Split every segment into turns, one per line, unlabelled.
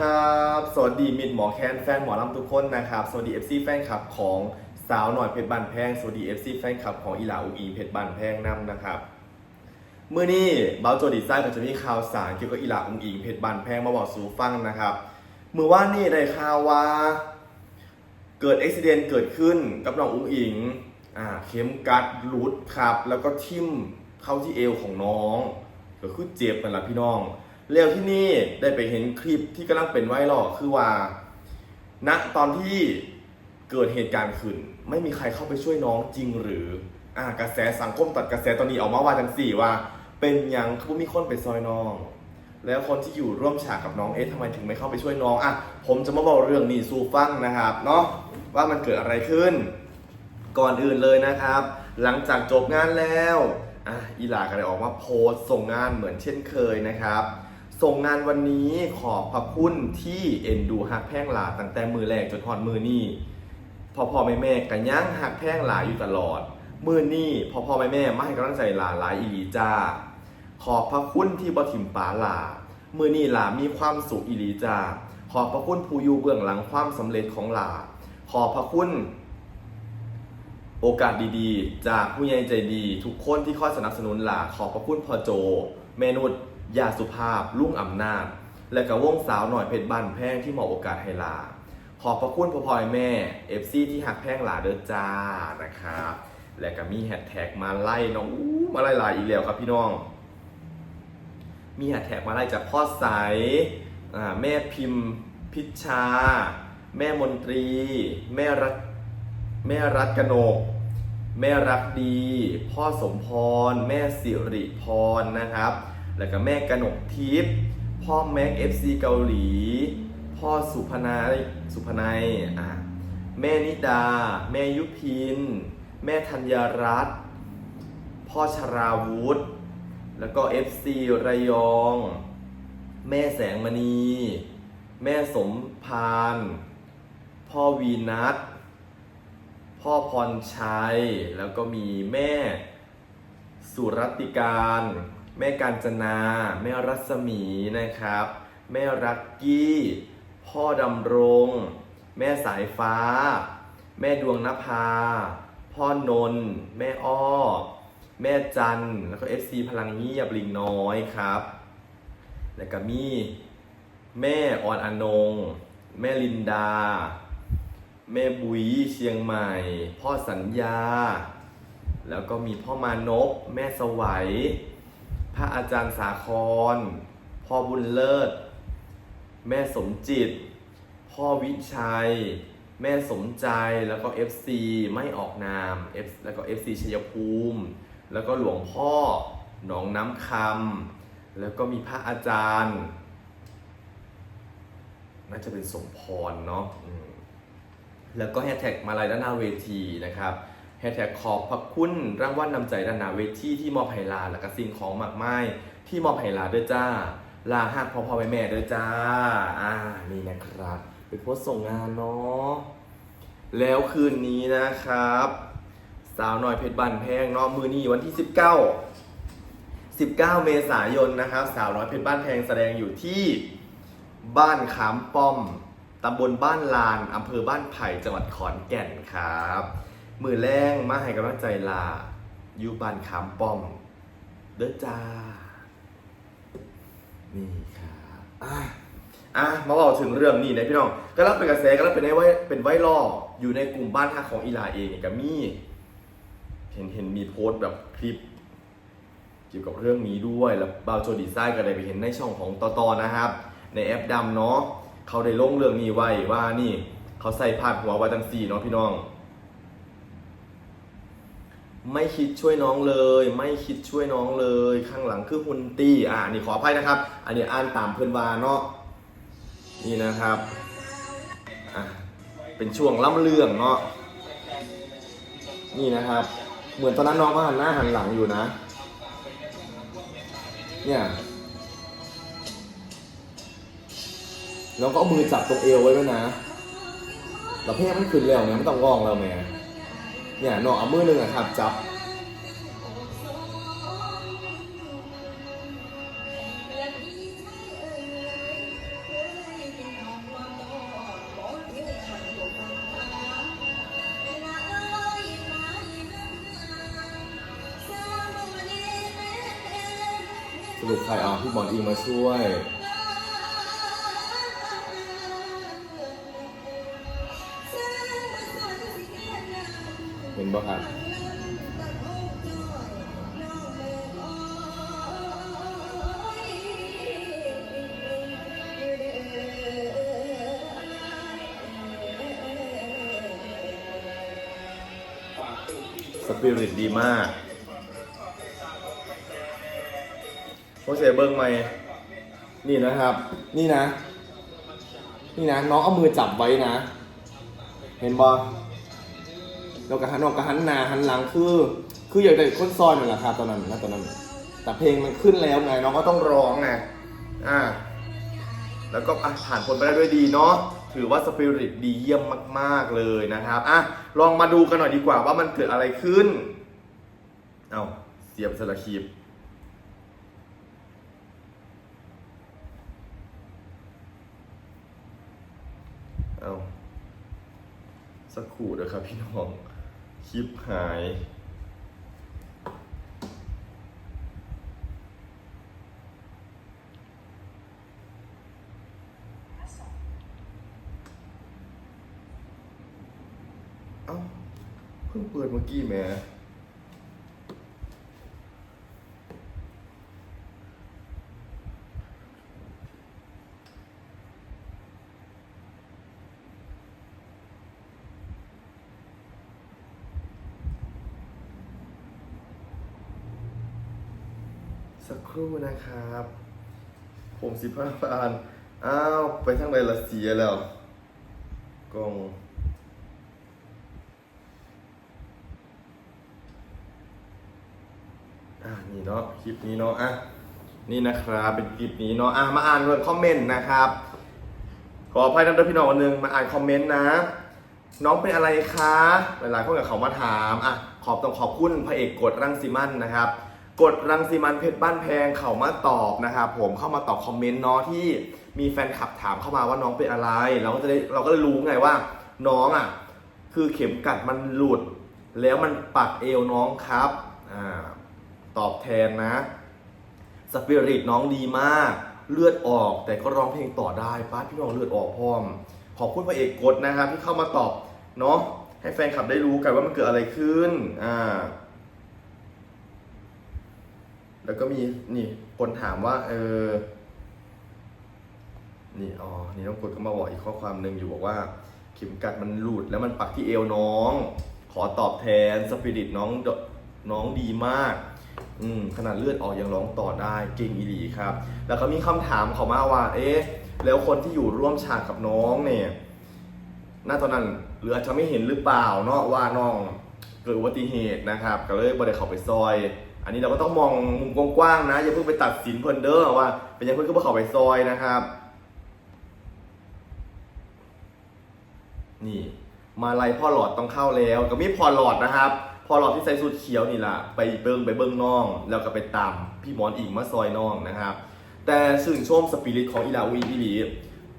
ครับสวัสดีมิดหมอแคนแฟนหมอลำทุกคนนะครับ สวัสดี FC แฟนคลับของสาวหน่อยเพชรบันแพง สวัสดี FC แฟนคลับของอีหลาอุอีเพชรบันแพงนำนะครับเมื่อนี้เบาโจดีไซน์ก็จะมีข่าวสารเกี่ยวกับอีหลาอุอีเพชรบันแพงมาบอกสู่ฟังนะครับเมื่อว่านนี่ได้ข่าวว่า เกิดอุบิเหตุเกิดขึ้นกับน้องอุ้งอิงอ่าเข็มกัดหลุดครับ แล้วก็ทิ่มเข้าที่เอวของน้องก็คือเจ็บนั่นแหละพี่น้อง แล้วที่นี่ได้ไปเห็นคลิปที่กำลังเป็นไวรัลคือว่าณตอนที่เกิดเหตุการณ์ขึ้น ไม่มีใครเข้าไปช่วยน้องจริงหรืออ่ากระแสสังคมตัดกระแสตอนนี้ออกมาว่าจังสี่ว่า เป็นยังคือมีคนไปซอยน้อง แล้วคนที่อยู่ร่วมฉากกับน้องเอ๊ะทำไมถึงไม่เข้าไปช่วยน้องอะผมจะมาบอกเรื่องนี้สู่ฟังนะครับเนาะว่ามันเกิดอะไรขึ้น ก่อนอื่นเลยนะครับ หลังจากจบงานแล้วอะอีหลาก็ได้ออกมาโพสต์ส่งงานเหมือนเช่นเคยนะครับ ส่งงานวันนี้ขอบพระคุณที่เอ็นดูหักแพ่งหลาตั้งแต่มือแรกจนฮอดมือนี่พอพ่อแม่แม่กันย่างหักแพ่งหลาอยู่ตลอด มือนี่พอพ่อแม่แม่มาให้กำลังใจหลาหลายอีหลีจ้า ขอบพระคุณที่บ่ถิ่มป๋าหลา มือนี่หลามีความสุขอีหลีจ้า ขอบพระคุณผู้อยู่เบื้องหลังความสำเร็จของหลา ขอบพระคุณ โอกาสดีๆ จากผู้ใหญ่ใจดี ทุกคนที่คอยสนับสนุนหลาขอบพระคุณพ่อโจ เมนุษ ยาสุภาพลุ่งอำนาจ และกับวงสาวหน่อยเพชรบ้านแพงที่เหมอบโอกาสให้ลา ขอบพระคุณพ่อพลอยแม่เอฟซีที่หักแพงหลาเด้อจ้านะครับและก็มีแฮชแท็กมาไล่น้องอู้มาไล่ลายอีกแล้วครับพี่น้อง มีแฮชแท็กมาไล่จากพ่อใสอ่าแม่พิมพ์พิชชา แม่มนตรี แม่รัตแม่รัตกนก แม่รักดี พ่อสมพร แม่สิริพรนะครับ แล้วก็แม่กนกทิพย์พ่อแม็กเอฟซีเกาหลี พ่อสุพนายสุพนัยอะแม่นิดา แม่ยุพิน แม่ธัญรัตน์พ่อชราวุธ แล้วก็ FC ระยอง แม่แสงมณี แม่สมพาน พ่อวีนัทพ่อพรชัย แล้วก็มีแม่สุรัติการ แม่การจนา แม่รัศมีนะครับ แม่รักกี้ พ่อดำรง แม่สายฟ้า แม่ดวงนภา พ่อนนท์แม่อ้อ แม่จันแล้วก็ FC พลังเงียบลิงน้อยครับ แล้วก็มีแม่ออนอนง แม่ลินดา แม่บุยเชียงใหม่ พ่อสัญญา แล้วก็มีพ่อมานพแม่สวัย พระอาจารย์สาคร พ่อบุญเลิศ แม่สมจิต พ่อวิชัย แม่สมใจแล้วก็ FC ไม่ออกนาม F แล้วก็ FC ชัยภูมิ แล้วก็หลวงพ่อหนองน้ำคำแล้วก็มีพระอาจารย์น่าจะเป็นสมพรเนาะแล้วก็แฮชแท็กมาลายด้านหน้าเวทีนะครับ แฮชแท็กขอบพระคุณรางวัลนำใจดานาเวทีที่มอบให้ลาและก็สิ่งของมากมายที่มอบให้ลาด้วยจ้า ลาหักพ่อพ่อแม่แม่ด้วยจ้า อ่านี่นะครับเป็นโพสส่งงานเนาะแล้วคืนนี้นะครับ สาวน้อยเพชรบันแพงเนาะมือนี้วันที่ 19 19 เมษายนนะครับ สาวน้อยเพชรบ้านแพงแสดงอยู่ที่บ้านขามป้อมตำบลบ้านลานอำเภอบ้านไผ่จังหวัดขอนแก่นครับ มือแรงมาให้กำลังใจลาอยู่บ้านขามป้อมเด้อจ้า นี่ครับอะอะมาบอกถึงเรื่องนี้นะพี่น้องก็รับเป็นกระแสก็รับเป็นไว้เป็นไวรัลอยู่ในกลุ่มบ้านทักของอีลาเองกับมีเห็นเห็นมีโพสต์แบบคลิป เกี่ยวกับเรื่องนี้ด้วยแล้วบาวโจดีไซน์ก็ได้ไปเห็นในช่องของตอตอนะครับ ในแอปดำเนาะเขาได้ลงเรื่องนี้ไว้ว่านี่ เขาใส่พาดหัวไว้จังสี่เนาะพี่น้อง ไม่คิดช่วยน้องเลย ไม่คิดช่วยน้องเลย ข้างหลังคือฮุนตี้อ่านี่ขออภัยนะครับ อันนี้อ่านตามเพื่อนวาเนาะนี่นะครับอะเป็นช่วงล่ำเรื่องเนาะนี่นะครับ เหมือนตอนนั้นน้องก็หันหน้าหันหลังอยู่นะ เนี่ยแล้วก็เอามือจับตรงเอวไว้ด้วยนะเราเพ่ไม่ขึ้นแล้วเนี่ยไม่ต้องงองแล้วแม่ เนี่ยหนอเอามือหนึ่งอะครับ จับ
ส
รุปใครเอาพี่บอลอิงมาช่วย นบ่ครับสปิริตดีมากโคเซเบิ้งไหมนี่นะครับ นี่นะ นี่นะ น้องเอามือจับไว้นะ เห็นบ่ เรากระหันออกกระหันหนาหันหลังคือ คืออยากได้คนซอยนั่นแหละครับตอนนั้นนะตอนนั้น แต่เพลงมันขึ้นแล้วไงน้องก็ต้องร้องไงอ่าแล้วก็อะผ่านพ้นไปได้ด้วยดีเนาะถือว่าสปิริตดีเยี่ยมมาก ๆเลยนะครับอะลองมาดูกันหน่อยดีกว่าว่ามันเกิดอะไรขึ้น เอาเสียบสลักคีบเอาสักครู่เดี๋ยครับพี่น้อง คลิปหาย เอ้า เพิ่งเปิดเมื่อกี้แม่ สักครู่นะครับผมสิบห้าพานอ้าว ไปทางไหนละเสียแล้วกล้องอ่านี่เนาะคลิปนี้เนาะอะนี่นะครับเป็นคลิปนี้เนาะอะมาอ่านเรื่องคอมเมนต์นะครับ ขออภัยนะเด้อพี่น้องวันหนึงมาอ่านคอมเมนต์นะ น้องเป็นอะไรคะหลายๆคนกับเขามาถามอะขอบต้องขอบคุณพระเอกกดรังสีมันนะครับ กดรังสีมันเพชรบ้านแพงเขามาตอบนะครับผมเข้ามาตอบคอมเมนต์เนาะที่มีแฟนคลับถามเข้ามาว่าน้องเป็นอะไร เราก็จะได้เราก็เลยรู้ไงว่า น้องอะคือเข็มกัดมันหลุด แล้วมันปักเอวน้องครับอ่าตอบแทนนะสปิริตน้องดีมาก เลือดออกแต่ก็ร้องเพลงต่อได้ป้าพี่น้องเลือดออกพร้อม ขอบคุณพระเอกกดนะครับที่เข้ามาตอบเนาะให้แฟนคลับได้รู้กันว่ามันเกิดอะไรขึ้นอ่า แล้วก็มีนี่คนถามว่า เออ นี่อ๋อนี่น้องกดก็มาบอกอีกข้อความหนึ่งอยู่บอกว่าเข็มกัดมันหลุดแล้วมันปักที่เอวน้อง ขอตอบแทนสปิริตน้องน้องดีมาก อืมขนาดเลือดออกยังร้องต่อได้เก่งอีหลีครับ แล้วก็มีคำถามเขามาว่า เอ๊ะแล้วคนที่อยู่ร่วมฉากกับน้องเนี่ย หน้าตอนนั้นหรืออาจจะไม่เห็นหรือเปล่าเนาะว่าน้อง เกิดอุบัติเหตุนะครับก็เลยบ่ได้เข้าไปซอย อันนี้เราก็ต้องมองมุมกว้างๆนะอย่าเพิ่งไปตัดสินเพิ่นเด้อว่าเป็นยังเพิ่นก็บ่เข้าไปซอยนะครับ นี่ มาลัยพ่อหลอดต้องเข้าแล้ว ก็มีพอหลอดนะครับพอหลอดที่ใส่สูทเขียวนี่ล่ะไปเบิ้งไปเบิ้งน้อง แล้วก็ไปตามพี่หมอนอิงมาซอยน้องนะครับ แต่สื่นชมสปิริตของอีลาวีอีหลี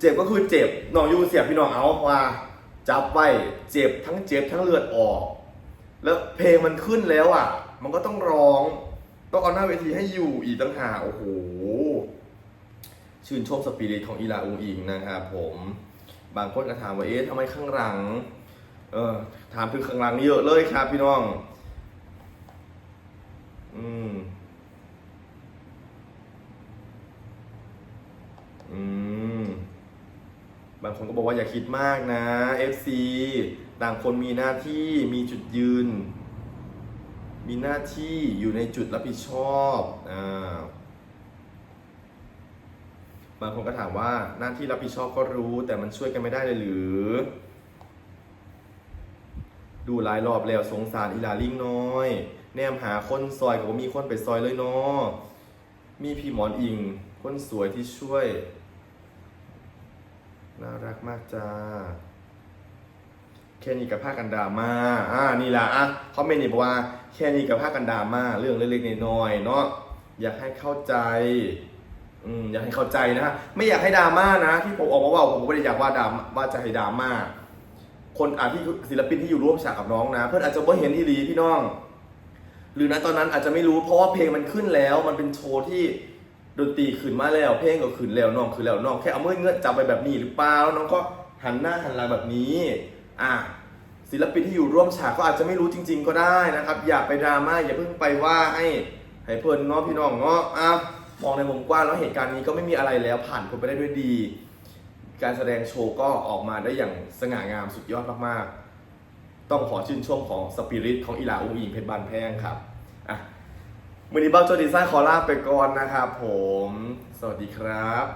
เจ็บก็คือเจ็บน้องยูเสียพี่น้องเอาว่าจับไว้เจ็บทั้งเจ็บทั้งเลือดออก แล้วเพลงมันขึ้นแล้วอะ มันก็ต้องร้อง ต้องเอาหน้าเวทีให้อยู่อีกตั้งหากโอ้โห ชื่นชมสปิริตของอีลาอุงอิงนะครับผม บางคนก็ถามว่าเอ๊ะทำไมข้างหลัง เออถามถึงข้างหลังเยอะเลยครับพี่น้อง อืม อืม บางคนก็บอกว่าอย่าคิดมากนะ FC ต่างคนมีหน้าที่มีจุดยืน มีหน้าที่อยู่ในจุดรับผิดชอบอ่าบางคนก็ถามว่าหน้าที่รับผิดชอบก็รู้แต่มันช่วยกันไม่ได้เลยหรือ ดูหลายรอบแล้วสงสารอีหลาลิงน้อย แนมหาคนซอยกับว่ามีคนไปซอยเลยเนาะมีพี่หมอนอิง คนสวยที่ช่วย น่ารักมากจ้า แค่นี้กับผ้ากันดามาอ่านี่ละอะคอมเมนต์นี่บอกว่า แค่นี้กับผ้ากันดามาเรื่องเล็กๆน้อยๆเนาะอยากให้เข้าใจอืมอยากให้เข้าใจนะฮะไม่อยากให้ดราม่านะที่ผมออกมาว่าผมไม่ได้อยากว่าดราม่าว่าจะให้ดราม่าคนอาที่ศิลปินที่อยู่ร่วมฉากกับน้องนะ เพื่อนอาจจะไม่เห็นอีหลีพี่น้อง หรือณตอนนั้นอาจจะไม่รู้เพราะว่าเพลงมันขึ้นแล้ว มันเป็นโชว์ที่ดนตรีขึ้นมาแล้ว เพลงก็ขึ้นแล้วน้องขึ้นแล้วน้องแค่เอาเมือเงื้อนจับไปแบบนี้หรือเปล่าแล้วน้องก็หันหน้าหันหลังแบบนี้ อะศิลปินที่อยู่ร่วมฉากก็อาจจะไม่รู้จริง ๆ ก็ได้นะครับ อย่าไปดราม่าอย่าเพิ่งไปว่าให้ให้เพิ่นเงาะพี่น้องเงาะอะมองในมุมกว้างแล้วเหตุการณ์นี้ก็ไม่มีอะไรแล้วผ่านพ้นไปได้ด้วยดี การแสดงโชว์ก็ออกมาได้อย่างสง่างามสุดยอดมากๆ ต้องขอชื่นชมของสปิริตของอีหลาอุงอิงเพชรบานแพงครับอะมือนี้บ้าโจดีไซน์ขอลาไปก่อนนะครับผม สวัสดีครับ